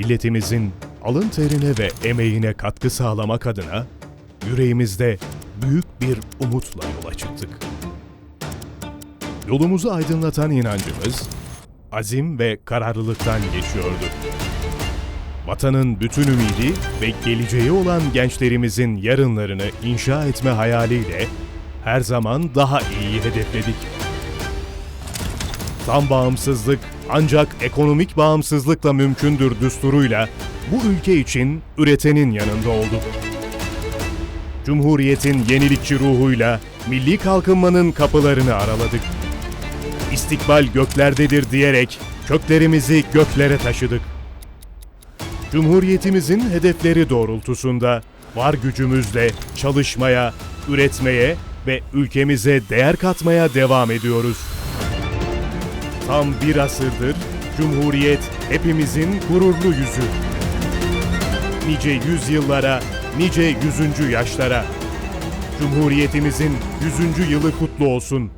milletimizin alın terine ve emeğine katkı sağlamak adına yüreğimizde büyük bir umutla yola çıktık. Yolumuzu aydınlatan inancımız, azim ve kararlılıktan geçiyordu. Vatanın bütün ümidi ve geleceği olan gençlerimizin yarınlarını inşa etme hayaliyle her zaman daha iyiyi hedefledik. Tam bağımsızlık ancak ekonomik bağımsızlıkla mümkündür düsturuyla bu ülke için üretenin yanında olduk. Cumhuriyetin yenilikçi ruhuyla milli kalkınmanın kapılarını araladık. İstikbal göklerdedir diyerek köklerimizi göklere taşıdık. Cumhuriyetimizin hedefleri doğrultusunda var gücümüzle çalışmaya, üretmeye ve ülkemize değer katmaya devam ediyoruz. Tam bir asırdır Cumhuriyet hepimizin gururlu yüzü. Nice yüzyıllara, nice yüzüncü yaşlara. Cumhuriyetimizin yüzüncü yılı kutlu olsun.